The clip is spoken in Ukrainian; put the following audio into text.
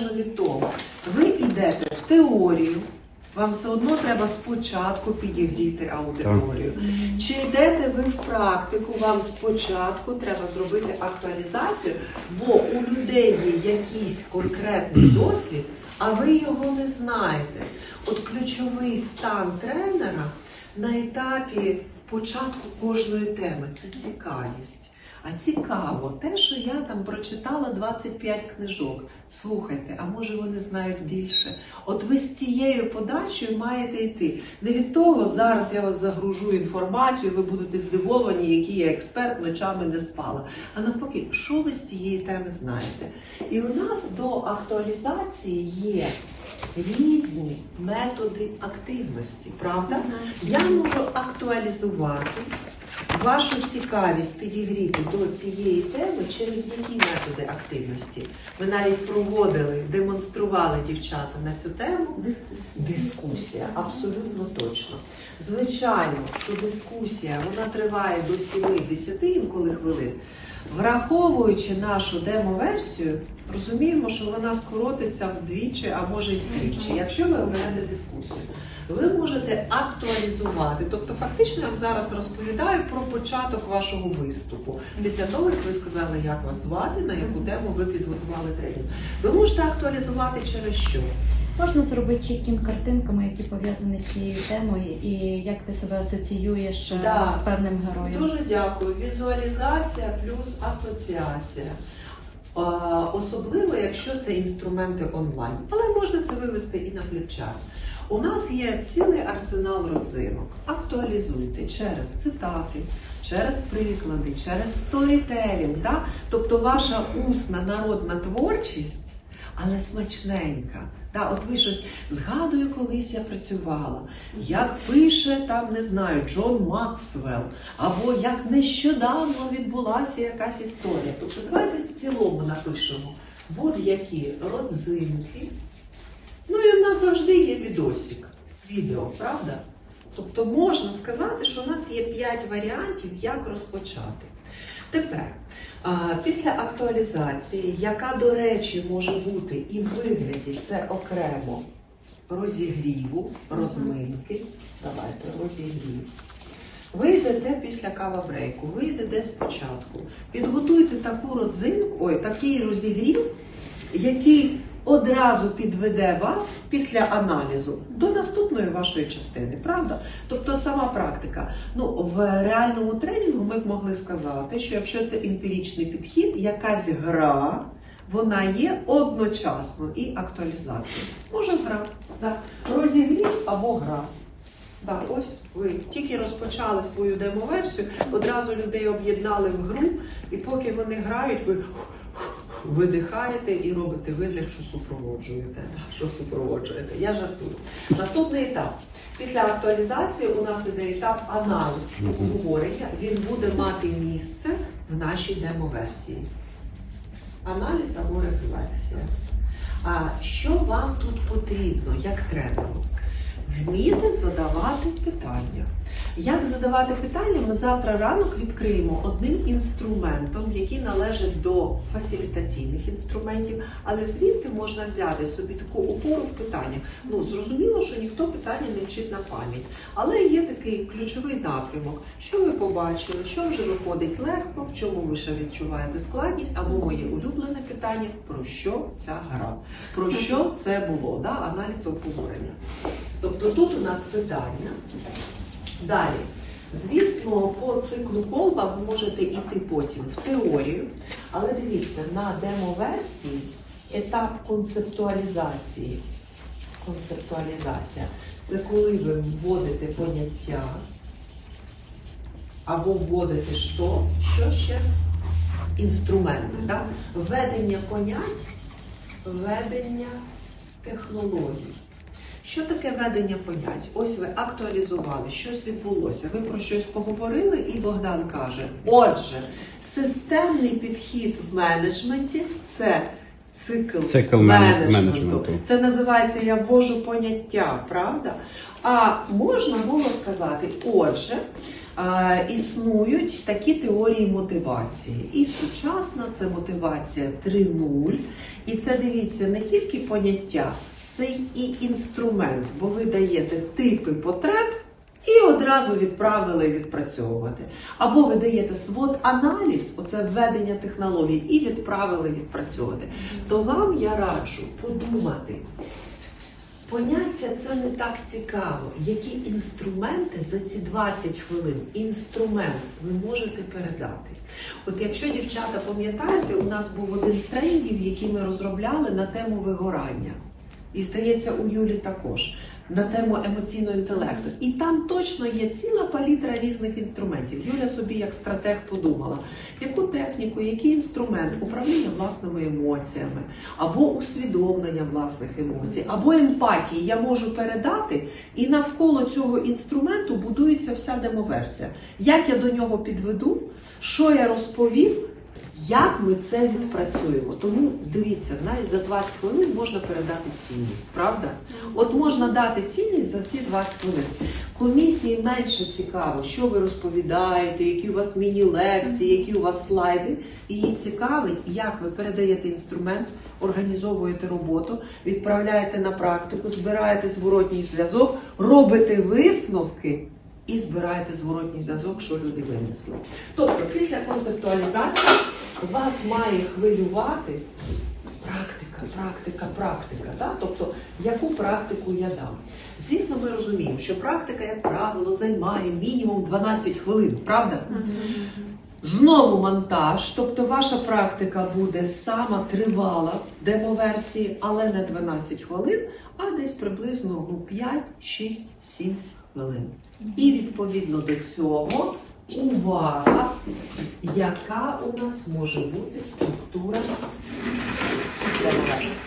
незалежно від того, ви йдете в теорію, вам все одно треба спочатку підігріти аудиторію. Чи йдете ви в практику, вам спочатку треба зробити актуалізацію, бо у людей є якийсь конкретний досвід, а ви його не знаєте. От ключовий стан тренера на етапі початку кожної теми це цікавість. А цікаво, те, що я там прочитала 25 книжок. Слухайте, а може вони знають більше? От ви з цією подачею маєте йти. Не від того, зараз я вас загружу інформацію, ви будете здивовані, який я експерт, ночами не спала. А навпаки, що ви з цієї теми знаєте? І у нас до актуалізації є різні методи активності, правда? Я можу актуалізувати вашу цікавість підігріти до цієї теми через які методи активності. Ми навіть проводили, демонстрували дівчата на цю тему. Дискусія. Дискусія, абсолютно точно. Звичайно, що дискусія вона триває до 7-10 інколи хвилин. Враховуючи нашу демо-версію, розуміємо, що вона скоротиться вдвічі, а може й втричі, якщо ви оберете дискусію. Ви можете актуалізувати, тобто фактично я вам зараз розповідаю про початок вашого виступу. Після того, як ви сказали, як вас звати, на яку тему ви підготували тренінг. Ви можете актуалізувати через що? Можна зробити чітким картинками, які пов'язані з цією темою, і як ти себе асоціюєш е, Да. з певним героєм. Дуже дякую. Візуалізація плюс асоціація. Особливо, якщо це інструменти онлайн, але можна це вивести і на фліпчарт. У нас є цілий арсенал родзинок. Актуалізуйте через цитати, через приклади, через сторітелінг. Да? Тобто ваша усна народна творчість, але смачненька. Да, от ви щось згадую, колись я працювала, як пише там, не знаю, Джон Максвелл, або як нещодавно відбулася якась історія. Тобто давайте в цілому напишемо будь-які родзинки. Ну і в нас завжди є відосик, відео, правда? Тобто можна сказати, що у нас є 5 варіантів, як розпочати. Тепер, після актуалізації, яка, до речі, може бути і в вигляді це окремо розігріву, розминки. Давайте розігрів. Ви йдете після кава-брейку, ви йдете спочатку. Підготуйте таку родзинку, ой, такий розігрів, який одразу підведе вас після аналізу до наступної вашої частини, правда? Тобто сама практика. Ну, в реальному тренінгу ми б могли сказати, що якщо це емпіричний підхід, якась гра. Вона є одночасно і актуалізація. Може гра. Да. Розігрів або гра. Так, ось ви тільки розпочали свою демо-версію, одразу людей об'єднали в гру, і поки вони грають, ви видихаєте і робите вигляд, що супроводжуєте. Що супроводжуєте. Я жартую. Наступний етап. Після актуалізації у нас іде етап аналіз обговорення. Він буде мати місце в нашій демо-версії. Аналіз або рефлексія. А що вам тут потрібно, як тренеру? Вміти задавати питання. Як задавати питання, ми завтра ранок відкриємо одним інструментом, який належить до фасилітаційних інструментів, але звідти можна взяти собі таку опору в питаннях. Ну, зрозуміло, що ніхто питання не вчить на пам'ять, але є такий ключовий напрямок. Що ви побачили, що вже виходить легко, в чому ви ще відчуваєте складність, або моє улюблене питання, про що ця гра, про що це було, да? аналіз обговорення. Тобто тут у нас питання. Далі. Звісно, по циклу колба ви можете йти потім в теорію, але дивіться, на демо-версії етап концептуалізації. Концептуалізація це коли ви вводите поняття або вводите що, що ще? Інструменти. Да? Введення понять, введення технологій. Що таке ведення понять? Ось ви актуалізували, щось відбулося. Ви про щось поговорили, і Богдан каже: Отже, системний підхід в менеджменті це цикл, Цикл менеджменту. менеджменту. Це називається я ввожу поняття, правда? А можна було сказати, отже, існують такі теорії мотивації. І сучасна це мотивація 3.0. І це дивіться не тільки поняття, це і інструмент, бо ви даєте типи потреб. І одразу відправили відпрацьовувати. Або ви даєте свод аналіз, оце введення технологій, і відправили відпрацьовувати. То вам я раджу подумати. Поняття це не так цікаво. Які інструменти за ці 20 хвилин інструмент ви можете передати? От якщо дівчата пам'ятаєте, у нас був один з тренінгів, який ми розробляли на тему вигорання. І здається, у Юлі також на тему емоційного інтелекту. І там точно є ціла палітра різних інструментів. Юля собі як стратег подумала, яку техніку, який інструмент управління власними емоціями, або усвідомлення власних емоцій, або емпатії я можу передати, і навколо цього інструменту будується вся демоверсія. Як я до нього підведу, що я розповів. Як ми це відпрацюємо? Тому дивіться, навіть за 20 хвилин можна передати цінність, правда? От можна дати цінність за ці 20 хвилин. Комісії менше цікаво, що ви розповідаєте, які у вас міні-лекції, які у вас слайди. Її цікавить, як ви передаєте інструмент, організовуєте роботу, відправляєте на практику, збираєте зворотній зв'язок, робите висновки і збираєте зворотній зв'язок, що люди винесли. Тобто, після концептуалізації вас має хвилювати практика, практика, практика. Да? Тобто, яку практику я дам. Звісно, ми розуміємо, що практика, як правило, займає мінімум 12 хвилин, правда? Знову монтаж, тобто ваша практика буде сама тривала демоверсії, але не 12 хвилин, а десь приблизно ну, 5, 6, 7 хвилин. І відповідно до цього увага, яка у нас може бути структура для вас.